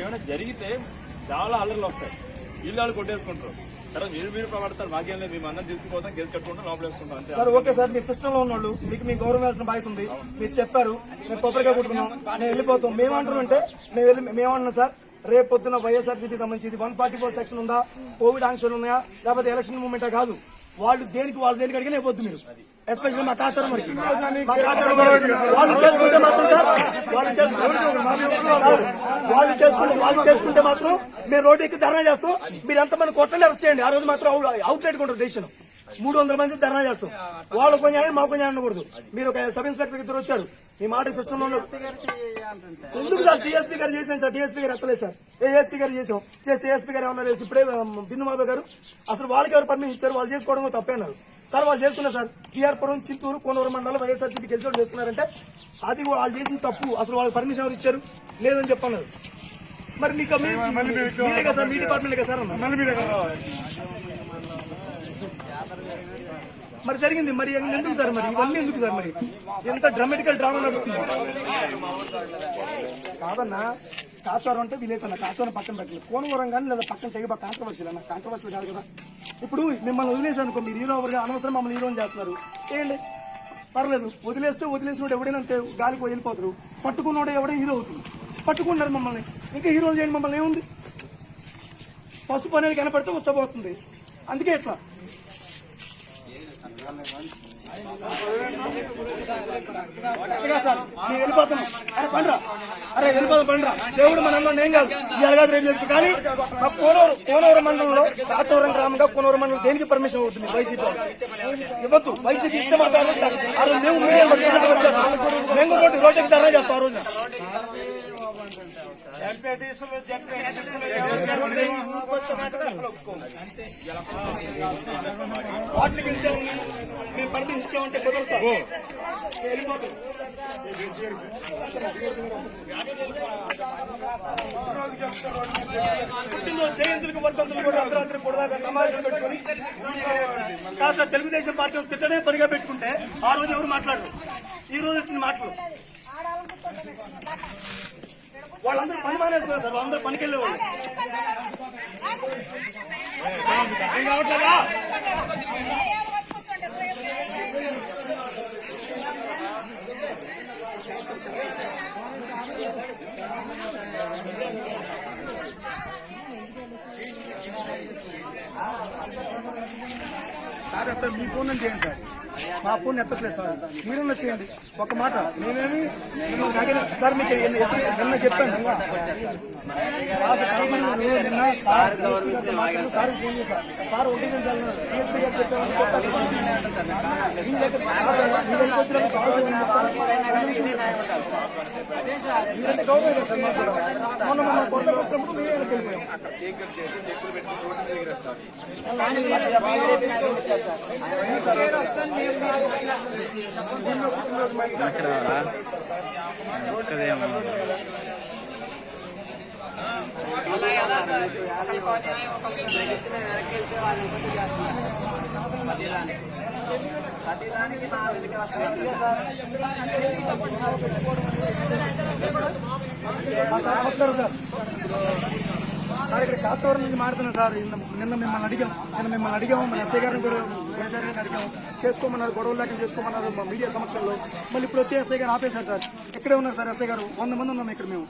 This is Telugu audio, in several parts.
ఏమైనా జరిగితే చాలా అల్లర్లు వస్తాయి. ఇల్లు కొట్టేసుకుంటారు. సరే మీరు మీరు పడతారు మాకేం లేదు. మేము అన్నం తీసుకుపోతాం కేసు కట్టుకుంటాం లోపల వేసుకుంటాం సార్ ఓకే సార్ మీ సిస్టమ్లో ఉన్నోళ్ళు మీకు మీ గౌరవాల్సిన బాధ్యత ఉంది. మీరు చెప్పారు మేము కొబ్బరిగా కుట్టుకున్నాం మేము వెళ్ళిపోతాం. మేమంటున్నామంటే మేము వెళ్ళి మేమన్నాం సార్ రేపు పొద్దున వైఎస్ఆర్సీపీ సంబంధించి వన్ ఫార్టీ ఫోర్ సెక్షన్ ఉందా? కోవిడ్ ఆంక్షలు ఉన్నాయా? లేకపోతే ఎలక్షన్ మూమెంటా కాదు? వాళ్ళు దేనికి వాళ్ళు దేనికి అడిగినా ఇవ్వద్దు మీరు. ఎస్పెషల్లీ మా కాచారం వరకు. మా కాచారం వాళ్ళు చేసుకుంటే మాత్రం సార్ వాళ్ళు చేసుకుంటే వాళ్ళు చేసుకుంటే వాళ్ళు చేసుకుంటే మాత్రం మేము రోడ్డు ఎక్కి ధర్నా చేస్తాం. మీరు ఎంతమంది కొట్టండి అరెస్ట్ చేయండి. ఆ రోజు మాత్రం అవుట్ రైట్ కొంటారు డెసిషన్. మూడు వందల మంది ధర్నా చేస్తాం. వాళ్ళు కొంచెం మాకు కొంచెం అనకూడదు. మీరు ఒక సబ్ ఇన్స్పెక్టర్ ఇద్దరు వచ్చారు. మీ మాట సిస్టమ్లో ఎందుకు సార్? టీఎస్పీ గారు చేసాం సార్. టీఎస్పీ గారు ఎత్తలేదు సార్. ఏఎస్పీ గారు చేసాం చేస్తే ఏఎస్పీ గారు ఏమన్నారు తెలుసు? ఇప్పుడే బిందు మాధవ్ గారు. అసలు వాళ్ళకి ఎవరు పర్మిషన్ ఇచ్చారు? వాళ్ళు చేసుకోవడం తప్పే అన్నారు. సార్ వాళ్ళు చేస్తున్నారు సార్. టీఆర్పురం చిత్తూరు కోనూరు మండలం వైఎస్ఆర్సీపీ గెలిచి చేస్తున్నారంటే అది వాళ్ళు చేసిన తప్పు. అసలు వాళ్ళకి పర్మిషన్ ఎవరు ఇచ్చారు? లేదని చెప్పన్నారు. మరి మీకు మీ- మీరే కదా సార్? మీ డిపార్ట్మెంట్ కదా సార్ అన్న? మరి జరిగింది మరి ఎందుకు సార్ మరి? ఇవన్నీ ఎందుకు సార్ మరి? ఎంత డ్రామాటికల్ డ్రామా నడుస్తుంది. కాదన్నా కాచారం అంటే విలేజ్ అన్న కాచారం పక్కన పెట్టలేదు. కోనవరం కానీ లేదా పక్కన తెగ కాంట్రవర్సీ అన్న కాంట్రవర్సీ కాదు కదా. ఇప్పుడు మిమ్మల్ని వదిలేసారు అనుకో మీరు హీరో ఎవరు? అనవసరం మమ్మల్ని హీరోని చేస్తున్నారు. చేయండి. పర్లేదు వదిలేస్తే వదిలేసినోడు ఎవడైనా అంతే గాలికి వెళ్ళిపోతారు పట్టుకున్నోడు ఎవడో హీరో అవుతుంది పట్టుకున్నారు మమ్మల్ని. ఇంకా హీరోలు చేయండి మమ్మల్ని ఏముంది? పసుపు అనేది కనపడితే వచ్చబోతుంది అందుకే ఇట్లా. అదిగా సార్ మేము వెళ్ళిపోతున్నాం. అరే పండ్రా. అరే వెళ్ళిపోతాం పండ్రా. దేవుడు మన నేను కాదు. ఇవాళ కాదు రేపు చేస్తుంది కానీ మా కోనూరు కోనూరు మండలంలో కాచవరం గ్రామంగా కోనూరు మండలం దేనికి పర్మిషన్ అవుతుంది వైసీపీ ఇవ్వద్దు. వైసీపీ ఇస్తే మాత్రం ఆ రోజు మేము మీడియా మేము రోడ్డు రోడ్డుకి ధర్నా చేస్తాం ఆ రోజున వాటికి ఇచ్చేసి పర్మిషన్ ఇచ్చామంటే కుదరదు. సార్ వెళ్ళిపోతాం. పుట్టినరోజు జయంతులకు వర్షంతులు కూడా అర్ధరాత్రి పొడదాకా సమావేశం పెట్టుకుని కాస్త తెలుగుదేశం పార్టీ తిట్టనే పనిగా పెట్టుకుంటే ఆ రోజు ఎవరు మాట్లాడరు? ఈ రోజు వచ్చిన మాటలు. వాళ్ళందరూ పని మానేసుకున్నారు సార్ వాళ్ళందరూ పనికి వెళ్ళేవాళ్ళు. సార్ ఎత్త మీ ఫోన్ నుంచి చేయండి సార్. మా ఫోన్ ఎత్తట్లేదు సార్. మీరన్నా చేయండి. ఒక మాట నేనేమి సార్ మీకు నిన్న చెప్పాను. నిన్న సార్ సార్ ఫోన్ చేశాను సార్. ఒకటి చెప్పాను. మీ దగ్గర- మీ దగ్గరికి వెనక్కి వెళ్తే వాళ్ళు నమస్కారం సార్ సార్ ఇక్కడ కాచవరం నుంచి మాడుతున్నా సార్. నిన్న మిమ్మల్ని అడిగాం. నిన్న మిమ్మల్ని అడిగాము. మన ఎస్ఐ గారిని కూడా గురజారి గారిని అడిగాము. చేసుకోమన్నారు గొడవలు లేకుండా చేసుకోమన్నారు మా మీడియా సమక్షంలో. మళ్ళీ ఇప్పుడు వచ్చి ఎస్ఐ గారు ఆపేశారు సార్. ఇక్కడే ఉన్నారు సార్ ఎస్ఐ గారు? వంద మంది ఉన్నాం ఇక్కడ మేము.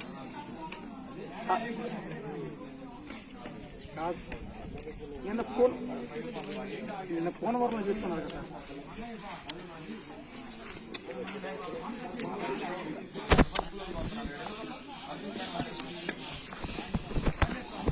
కాదు నిన్న ఫోన్ నిన్న ఫోన్ వరకు చూస్తున్నారు కదా